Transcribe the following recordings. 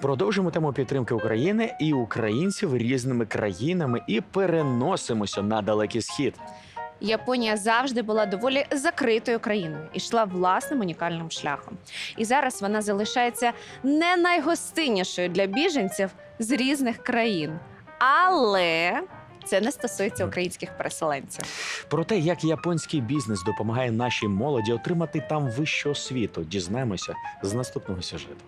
Продовжимо тему підтримки України і українців різними країнами і переносимося на далекий схід. Японія завжди була доволі закритою країною і йшла власним унікальним шляхом. І зараз вона залишається не найгостиннішою для біженців з різних країн. Але це не стосується українських переселенців. Про те, як японський бізнес допомагає нашій молоді отримати там вищу освіту, дізнаємося з наступного сюжету.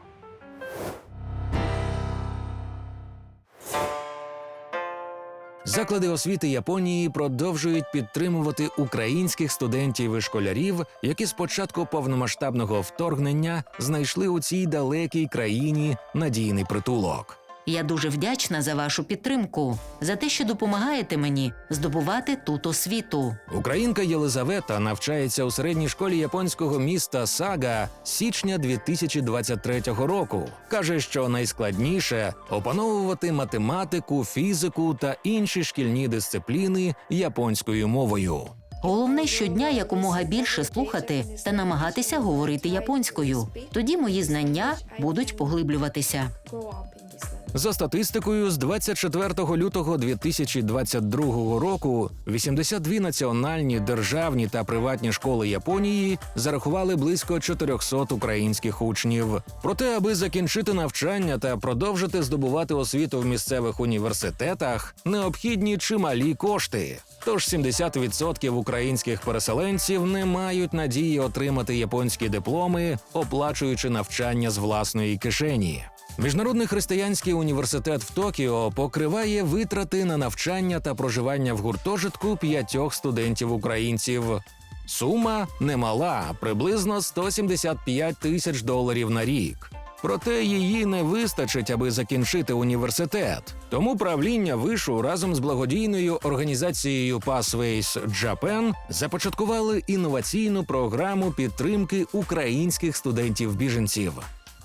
Заклади освіти Японії продовжують підтримувати українських студентів і школярів, які з початку повномасштабного вторгнення знайшли у цій далекій країні надійний притулок. Я дуже вдячна за вашу підтримку, за те, що допомагаєте мені здобувати тут освіту. Українка Єлизавета навчається у середній школі японського міста Сага з січня 2023 року. каже, що найскладніше опановувати математику, фізику та інші шкільні дисципліни японською мовою. Головне щодня якомога більше слухати та намагатися говорити японською. Тоді мої знання будуть поглиблюватися. За статистикою, з 24 лютого 2022 року 82 національні державні та приватні школи Японії зарахували близько 400 українських учнів. Проте, аби закінчити навчання та продовжити здобувати освіту в місцевих університетах, необхідні чималі кошти. Тож 70% українських переселенців не мають надії отримати японські дипломи, оплачуючи навчання з власної кишені. Міжнародний християнський університет в Токіо покриває витрати на навчання та проживання в гуртожитку п'ятьох студентів-українців. Сума немала, приблизно 175 тисяч доларів на рік. Проте її не вистачить, аби закінчити університет. Тому правління вишу разом з благодійною організацією Pathways Japan започаткували інноваційну програму підтримки українських студентів-біженців.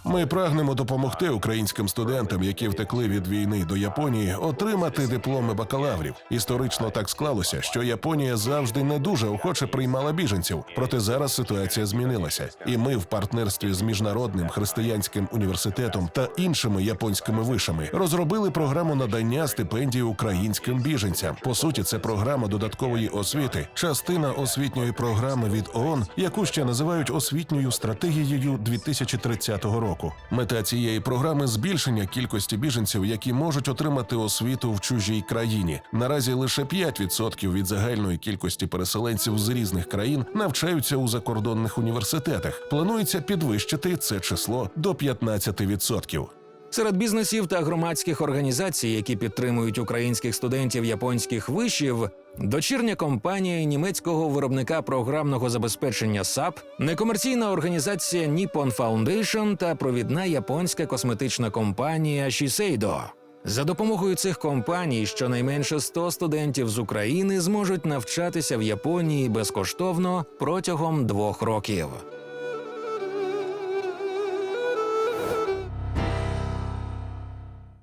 Ми прагнемо допомогти українським студентам, які втекли від війни до Японії, отримати дипломи бакалаврів. Історично так склалося, що Японія завжди не дуже охоче приймала біженців. Проте зараз ситуація змінилася, і ми в партнерстві з міжнародним християнським університетом та іншими японськими вишами розробили програму надання стипендій українським біженцям. По суті, це програма додаткової освіти, частина освітньої програми від ООН, яку ще називають освітньою стратегією 2030 року. Мета цієї програми збільшення кількості біженців, які можуть отримати освіту в чужій країні. Наразі лише 5% від загальної кількості переселенців з різних країн навчаються у закордонних університетах. Планується підвищити це число до 15%. Серед бізнесів та громадських організацій, які підтримують українських студентів японських вишів, дочірня компанія німецького виробника програмного забезпечення САП, некомерційна організація Nippon Foundation та провідна японська косметична компанія Shiseido. За допомогою цих компаній щонайменше 100 студентів з України зможуть навчатися в Японії безкоштовно протягом двох років.